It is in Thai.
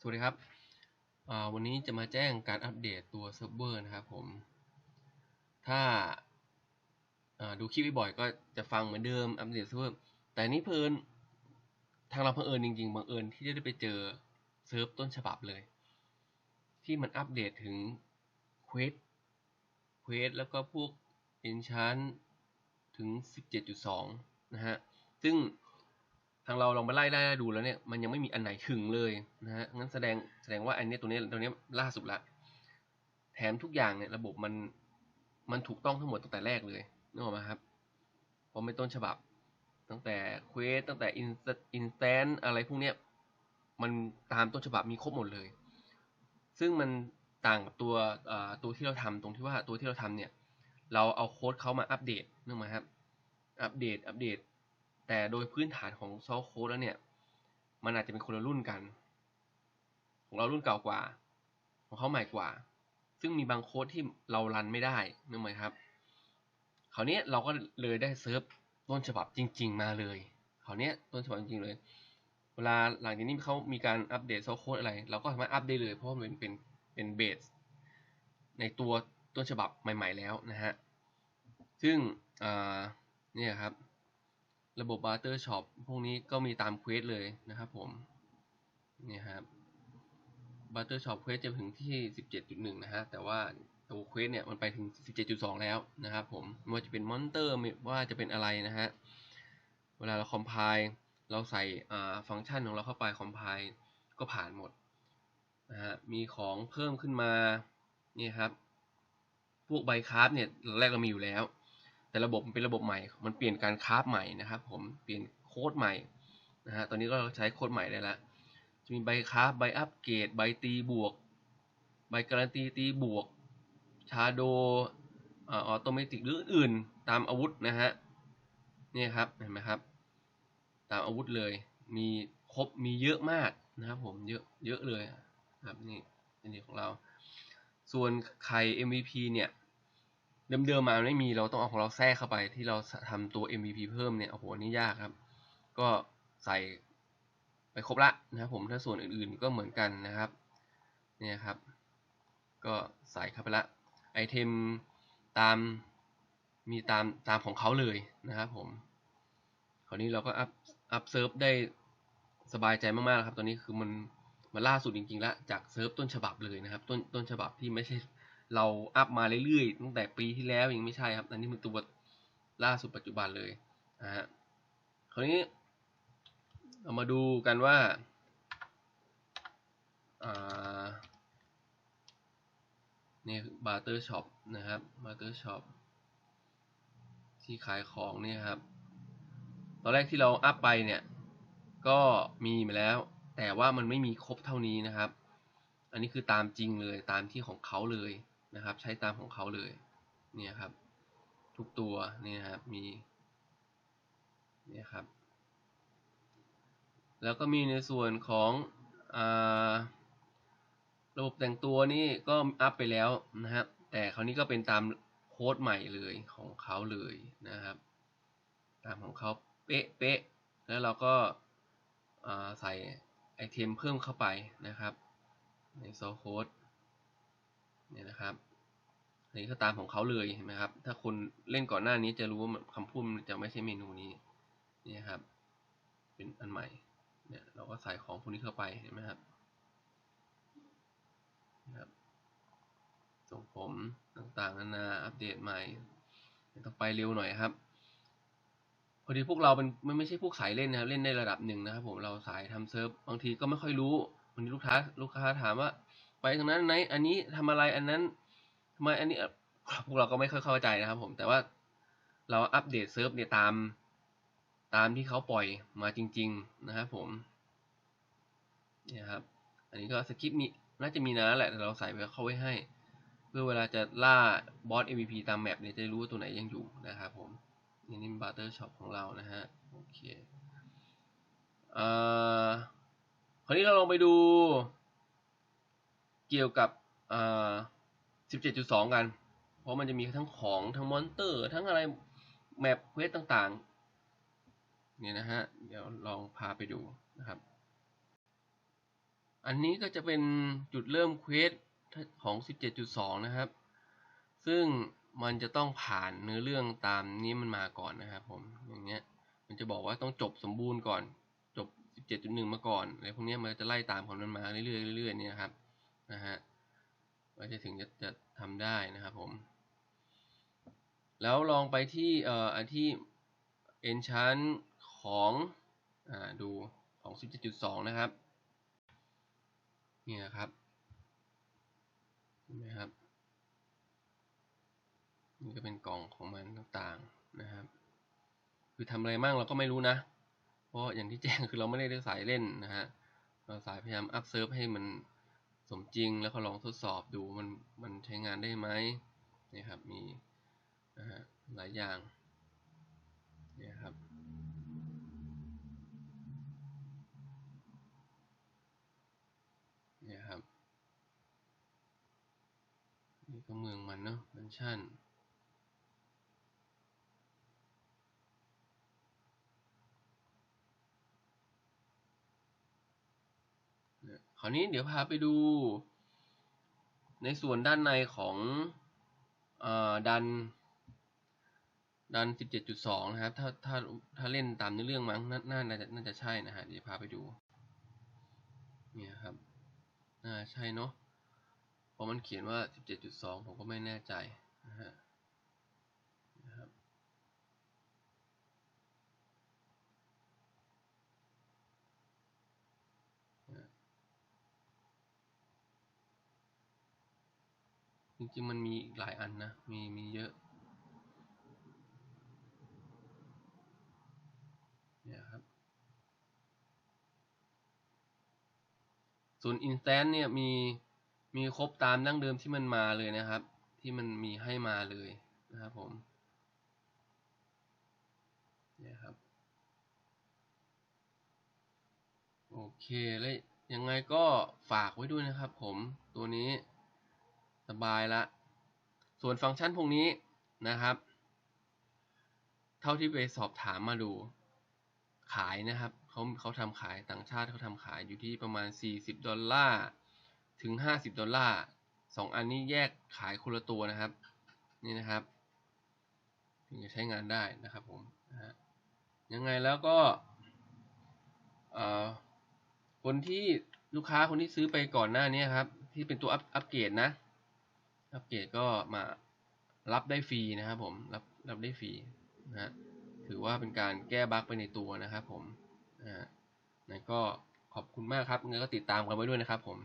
สวัสดีครับอ่าวันนี้จะมาแจ้งการอัปเดตตัวเซิร์ฟเวอร์นะครับผม ถ้าอ่าดูคลิปบ่อยก็จะฟังเหมือนเดิมอัปเดตเซิร์ฟเวอร์ แต่นี้เพลินทางเราเพลินจริง ๆ บังเอิญที่ได้ไปเจอเซิร์ฟต้นฉบับเลย ที่มันอัปเดตถึงเควสเควสแล้วก็พวก enchant ถึง 17.2 นะฮะ ซึ่ง ทางเราลองไปไล่ได้ดูแล้วเนี่ยมันยังไม่มีอันไหนถึงเลยนะฮะงั้นแสดงแสดงว่าอันนี้ตัวนี้ตัวนี้ล่าสุดละ แถมทุกอย่างเนี่ยระบบมันมันถูกต้องทั้งหมดตั้งแต่แรกเลยนึกออกไหมครับเพราะไม่ต้นฉบับ ตั้งแต่เควสตั้งแต่อินสแตนอะไรพวกเนี้ยมันตามต้นฉบับมีครบหมดเลย ซึ่งมันต่างกับตัวตัวที่เราทำตรงที่ว่าตัวที่เราทำเนี่ย เราเอาโค้ดเขามาอัปเดตนึกออกไหมครับอัปเดตอัปเดต แต่โดยพื้นฐานของซอฟต์โค้ดแล้วเนี่ย มันอาจจะเป็นคนละรุ่นกัน ของเรารุ่นเก่ากว่า ของเขาใหม่กว่า ซึ่งมีบางโค้ดที่เรารันไม่ได้นึกไหมครับคราวนี้เราก็เลยได้เซิร์ฟต้นฉบับจริง ๆ มาเลยคราวนี้ต้นฉบับจริงๆเลย เวลาหลังจากนี้เขามีการอัปเดตซอฟต์โค้ดอะไร เราก็สามารถอัปได้เลยเพราะมันเป็นเป็นเบสในตัวต้นฉบับใหม่ ๆ แล้วนะฮะ ซึ่งเนี่ยครับ ระบบ Barter Shop พวกนี้ก็มีตามเควสเลยนะครับผม นี่ครับ Barter Shop เควสจะถึงที่ 17.1 นะฮะ แต่ว่าตัวเควสเนี่ยมันไปถึง 17.2 แล้วนะครับผมไม่ว่าจะเป็นมอนเตอร์ไม่ว่าจะเป็นอะไรนะฮะ เวลาเราคอมไพล์เราใส่ฟังก์ชันของเราเข้าไปคอมไพล์ก็ผ่านหมดนะฮะ มีของเพิ่มขึ้นมา นี่ครับ พวกใบคราฟเนี่ยแรกเรามีอยู่แล้ว แต่ระบบมันเป็นระบบใหม่ มันเปลี่ยนการคราฟใหม่นะครับ ผมเปลี่ยนโค้ดใหม่นะฮะตอนนี้ก็ใช้โค้ดใหม่ได้ล้วจะมีใบคราฟใบอัปเกรดใบตีบวก ใบการันตีตีบวกชาโดออโตเมติกหรืออื่นตามอาวุธนะฮะนี่ครับเห็นไหมครับ ตามอาวุธเลยมีครบมีเยอะมากนะครับผมเยอะเยอะเลยครับนี่อันนี้ของเรา ส่วนไข่ MVP เนี่ย เดิมๆมาไม่มีเราต้องเอาของเราแทรกเข้าไปที่เราทำตัว MVP เพิ่มเนี่ยโอ้โหนนี้ยากครับ ก็ใส่ไปครบละนะครับผมถ้าส่วนอื่นๆก็เหมือนกันนะครับเนี่ยครับ ก็ใส่เข้าไปละไอเทมตามมีตามตามของเขาเลยนะครับผมคราวนี้เราก็อัพอัพเซิร์ฟได้สบายใจมากๆครับ ตอนนี้คือมันมันล่าสุดจริงๆล้วจากเซิร์ฟต้นฉบับเลยนะครับ ต้นต้นฉบับที่ไม่ใช่ เราอัพมาเรื่อยๆตั้งแต่ปีที่แล้วยังไม่ใช่ครับ อันนี้มันตัวล่าสุดปัจจุบันเลยนะฮะคราวนี้เรามาดูกันว่าอ่านี่บาร์เตอร์ช็อปนะครับบาร์เตอร์ช็อปที่ขายของเนี่ยครับ ตอนแรกที่เราอัพไปเนี่ย ก็มีมาแล้ว แต่ว่ามันไม่มีครบเท่านี้นะครับ อันนี้คือตามจริงเลยตามที่ของเขาเลย นะครับ ใช้ตามของเขาเลย เนี่ยครับ ทุกตัวเนี่ยครับมีเนี่ยครับ แล้วก็มีในส่วนของอระบบแต่งตัวนี่ก็อัพไปแล้วนะครับ แต่คราวนี้ก็เป็นตามโค้ดใหม่เลยของเขาเลยนะครับ ตามของเขาเป๊ะเป๊ะแล้วเราก็ใส่ไอเทมเพิ่มเข้าไปนะครับ ในโซโค้ด เนี่ยนะครับอันนี้ก็ตามของเขาเลยเห็นไหมครับ ถ้าคนเล่นก่อนหน้านี้จะรู้ว่าคำพูดมันจะไม่ใช่เมนูนี้นี่ครับ เป็นอันใหม่ เนี่ยเราก็ใส่ของพวกนี้เข้าไปเห็นไหมครับนะครับส่งผมต่างๆนานาอัปเดตใหม่ต้องไปเร็วหน่อยครับ พอดีพวกเราเป็นไม่ไม่ใช่พวกสายเล่นนะครับ เล่นในระดับหนึ่งนะครับ ผมเราสายทำเซิร์ฟบางทีก็ไม่ค่อยรู้บางทีลูกค้าลูกค้าถามว่า ไปทางนั้นไหนอันนี้ทำอะไรอันนั้นทำไมอันนี้พวกเราก็ไม่ค่อยเข้าใจนะครับ ผมแต่ว่าเราอัปเดตเซิร์ฟเนี่ยตามตามที่เขาปล่อยมาจริง ๆ นะครับผมเนี่ยครับ อันนี้ก็สคริปต์มีน่าจะมีนะแหละแต่เราใส่ไปเข้าไว้ให้ เพื่อเวลาจะล่าบอส MVP ตามแมปเนี่ยจะรู้ว่าตัวไหนยังอยู่นะครับผมนี่นี่บัตเตอร์ช็อปของเรานะฮะโอเคเอ่อคราวนี้เราลองไปดู เกี่ยวกับอ่า17.2 กัน เพราะมันจะมีทั้งของทั้งมอนเตอร์ ทั้งอะไรแมปเควสต่างๆเนี่ยนะฮะ เดี๋ยวลองพาไปดูนะครับ อันนี้ก็จะเป็นจุดเริ่มเควสของ 17.2 นะครับ ซึ่งมันจะต้องผ่านเนื้อเรื่องตามนี้มันมาก่อนนะครับผม อย่างเงี้ย มันจะบอกว่าต้องจบสมบูรณ์ก่อน จบ 17.1 มาก่อนอะไรพวกนี้มันจะไล่ตามของมันมาเรื่อยๆเรื่อยๆเนี่ยครับ นะฮะว่าจะถึงจะจะทำได้นะครับผม แล้วลองไปที่เอ่ออันที่ enchant ของอ่าดูของ 17.2 นะครับนี่นะครับเห็นไหมครับนี่ก็เป็นกล่องของมันต่างๆนะครับ คือทำอะไรมั่งเราก็ไม่รู้นะ เพราะอย่างที่แจ้งคือเราไม่ได้สายเล่นนะฮะเราสายพยายามอัพเซิร์ฟให้มัน สมจริงแล้วก็ลองทดสอบดูมันมันใช้งานได้ไหมนี่ครับมีนะฮะหลายอย่างเนี่ยครับเนี่ยครับนี่ก็เมืองมันเนาะมันชั่น คราวนี้เดี๋ยวพาไปดู ในส่วนด้านในของอดัน ดัน 17.2 นะครับ ถ้าถ้าถ้าเล่นตามในเรื่องมั้งน,น่าน่าจะน่าจะใช่นะฮะเดี๋ยวพาไปดู เนี่ยครับ น่าใช่เนาะเพราะมันเขียนว่า 17.2 ผมก็ไม่แน่ใจนะฮะนะครับ จริงๆมันมีอีกหลายอันนะ มีมีเยอะ เนี่ยครับ ส่วน instant เนี่ยมีมีครบตามดั้งเดิมที่มันมาเลยนะครับ ที่มันมีให้มาเลยนะครับผม เนี่ยครับ โอเคแล้วยังไงก็ฝากไว้ด้วยนะครับผมตัวนี้ สบายละ ส่วนฟังก์ชันพวกนี้นะครับ เท่าที่ไปสอบถามมาดูขายนะครับเขาเขาทำขายต่างชาติเขาทำขายอยู่ที่ประมาณ 40 ดอลลาร์ถึง 50 ดอลลาร์สองอันนี้แยกขายคนละตัวนะครับ นี่นะครับ ถึงจะใช้งานได้นะครับผมนะฮะยังไงแล้วก็คนที่ลูกค้าคนที่ซื้อไปก่อนหน้านี้ครับ ที่เป็นตัวอัพอัปเกรดนะ อัปเกรดก็มารับได้ฟรีนะครับผมรับรับได้ฟรีนะฮะถือว่าเป็นการแก้บั๊กไปในตัวนะครับผมนะฮะก็ขอบคุณมากครับงั้นก็ติดตามกันไว้ด้วยนะครับผม